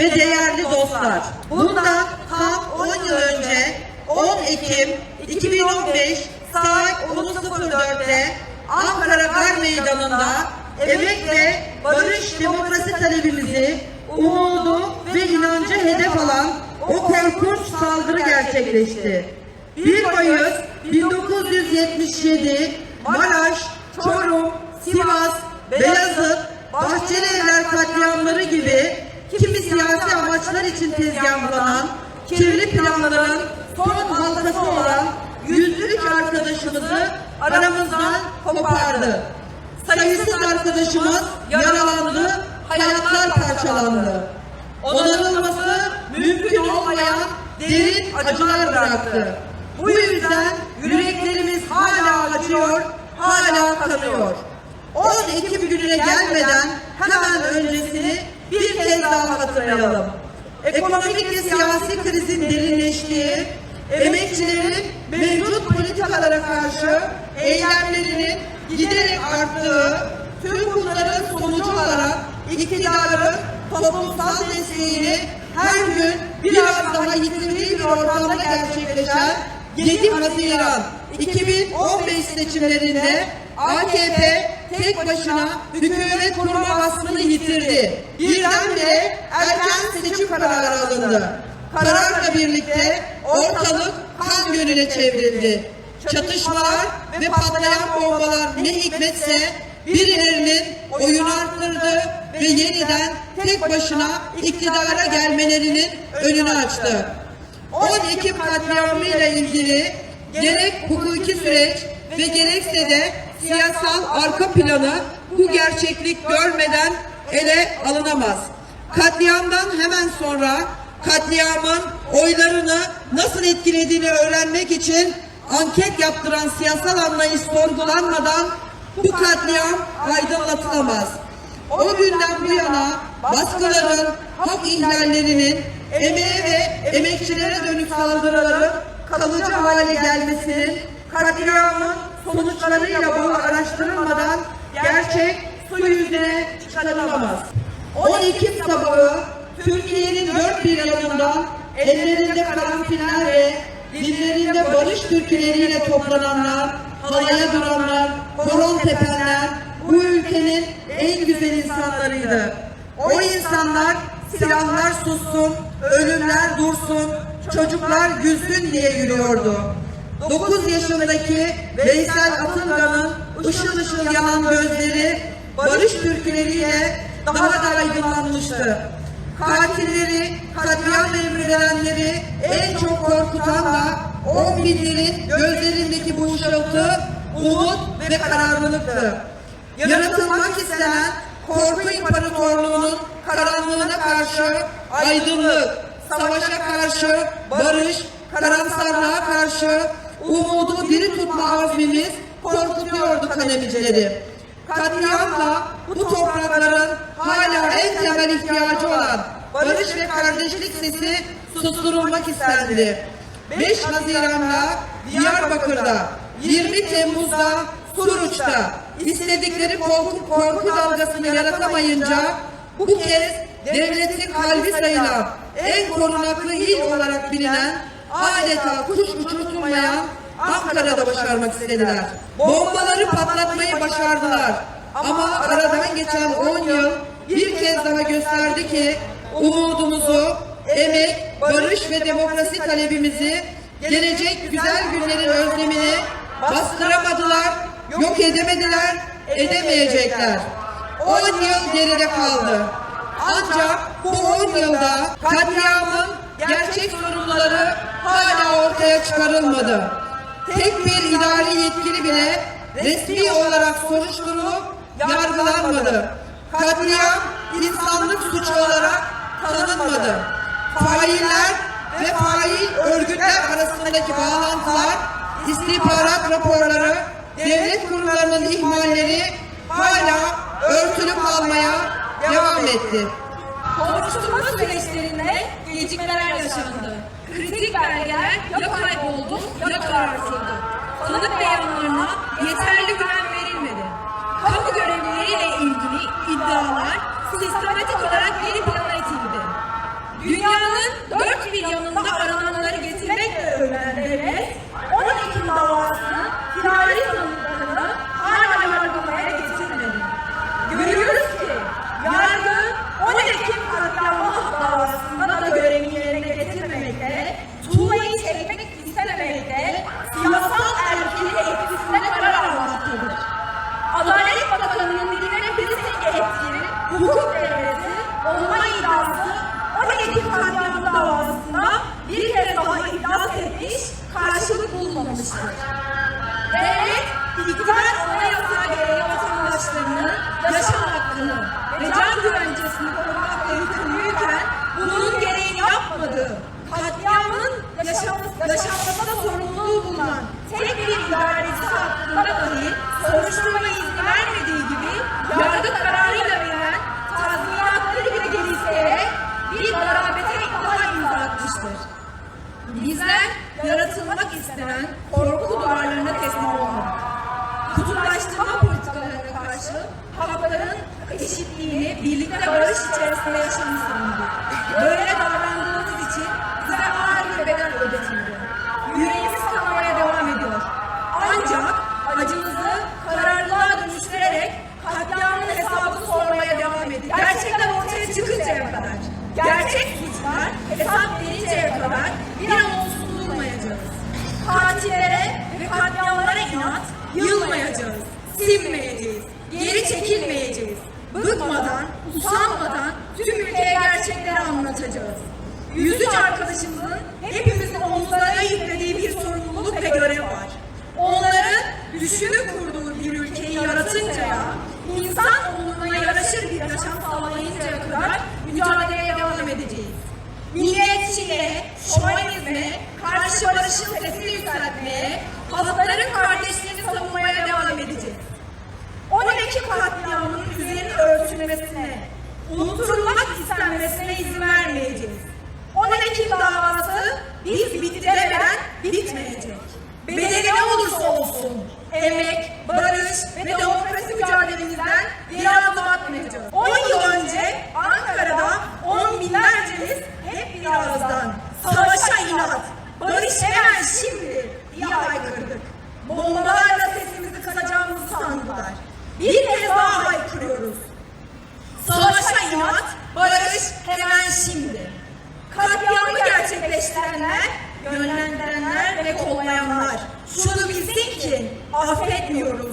ve değerli dostlar. Bundan tam 10 yıl önce 10 Ekim 2015 saat 10.04'te Ankara Gar Meydanı'nda emek ve barış demokrasi talebimizi, umudu ve inancı hedef alan o korkunç saldırı gerçekleşti. 1 Mayıs 1977 Maraş, Çorum, Sivas, Beyazıt, Bahçeli Evler katliamları gibi kimi siyasi amaçlar için tezgahlanan kirli planların son halkası olan 103 arkadaşımızı aramızdan kopardı. Sayısız arkadaşımız yaralandı, hayatlar parçalandı. Onarılması mümkün olmayan derin acılar bıraktı. Bu yüzden yüreklerimiz hala acıyor, hala kanıyor. 10 Ekim gününe gelmeden hemen öncesini bir kez daha hatırlayalım. Ekonomik ve siyasi krizin derinleştiği, emekçilerin mevcut politikalara karşı eylemlerinin giderek arttığı, tüm bunların sonucu olarak iktidarın toplumsal desteğini her gün biraz daha yitirdiği bir ortamda gerçekleşen 7 Haziran 2015 seçimlerinde AKP tek başına hükümet kurma vasfını yitirdi. Birdenbire erken seçim kararı alındı. Kararla birlikte ortalık kan gölüne çevrildi. Çatışmalar ve patlayan bombalar ne hikmetse birilerinin oyunu arttırdı ve yeniden tek başına iktidara gelmelerinin önünü açtı. 10 Ekim katliamı ile ilgili gerek hukuki süreç ve gerekse de siyasal arka planı bu gerçeklik görmeden ele alınamaz. Katliamdan hemen sonra katliamın oylarını nasıl etkilediğini öğrenmek için anket yaptıran siyasal anlayış sorgulanmadan bu katliam aydınlatılamaz. O günden bu yana baskıların, hak ihlallerinin, emeğe ve emekçilere dönük saldırıların kalıcı hale gelmesinin, katliamın sonuçlarıyla bağlı araştırılmadan gerçek su yüzüne çıkarılamaz. 10 Ekim sabahı Türkiye'nin dört bir yanından ellerinde karanfiller ve dillerinde barış türküleriyle toplananlar, halaya duranlar, horon tepenler bu ülkenin en güzel insanlarıydı. O insanlar silahlar sussun, ölümler dursun, çocuklar gülsün diye yürüyordu. 9 yaşındaki Veysel Atılgan'ın ışıl ışıl yanan gözleri barış türküleriyle daha da aydınlanmıştı. Katilleri, katliam emredenleri en çok korkutan da on binlerin gözlerindeki bu ışıltı, umut ve kararlılıktı. Yaratılmak istenen korku imparatorluğunun karanlığına karşı aydınlık, savaşa karşı barış, karamsarlığa karşı umudu diri tutma azmimiz korkutuyordu kalemicileri. Katliamla bu toprakların hala en temel ihtiyacı olan barış ve kardeşlik sesi susturulmak istendi. 5 Haziran'da Diyarbakır'da, 20 Temmuz'da Suruç'ta istedikleri korku, korku dalgasını yaratamayınca bu kez devletin kalbi sayılan en korunaklı il olarak bilinen adeta kuş uçurtulmayan Ankara'da başarmak istediler. Bombaları patlatmayı başardılar. Ama aradan geçen 10 yıl bir kez daha gösterdi ki umudumuzu, emek, barış ve demokrasi talebimizi, gelecek güzel günlerin özlemini bastıramadılar, yok edemediler, edemeyecekler. 10 yıl geride kaldı. Ancak bu 10 yılda katliamın gerçek sorunları hala ortaya çıkarılmadı. Tek bir idari yetkili bile resmi olarak soruşturulup yargılanmadı. Katliam insanlık suçu olarak tanınmadı. Failler ve fail örgütler arasındaki bağlantılar, istihbarat raporları, devlet kurumlarının ihmalleri hala örtülü kalmaya devam etti. Soruşturma süreçlerinde gecikmeler yaşandı. Kritik belgeler ya kayboldu ya karartıldı. Tanık beyanlarına yeterli güven verilmedi. Kamu görevlileriyle ilgili iddialar sistematik olarak geri plana itildi. yapılmıştır. Devlet, iktidar ona yasağa göre vatandaşlarının yaşam hakkını ve can güvencesini korumak yükümlüyken bunun gereğini yapmadığı, katliamın yaşam, yaşanmasına sorumluluğu bulunan tek bir idaresi hakkında dahi soruşturma izni Bizler yaratılmak istenen korku duvarlarına teslim olmalı. Kutuplaştırma politikalarına karşı hakların eşitliğini birlikte barış içerisinde yaşamasını Böyle davrandığımız için barış, barışın sesini yükseltmeye, halkların kardeşliğini savunmaya devam edeceğiz. 12 katliamının üzerine örtülmesine, unutulmak istenmesine izin vermeyeceğiz. 12 davası biz bitiremeden affetmiyorum.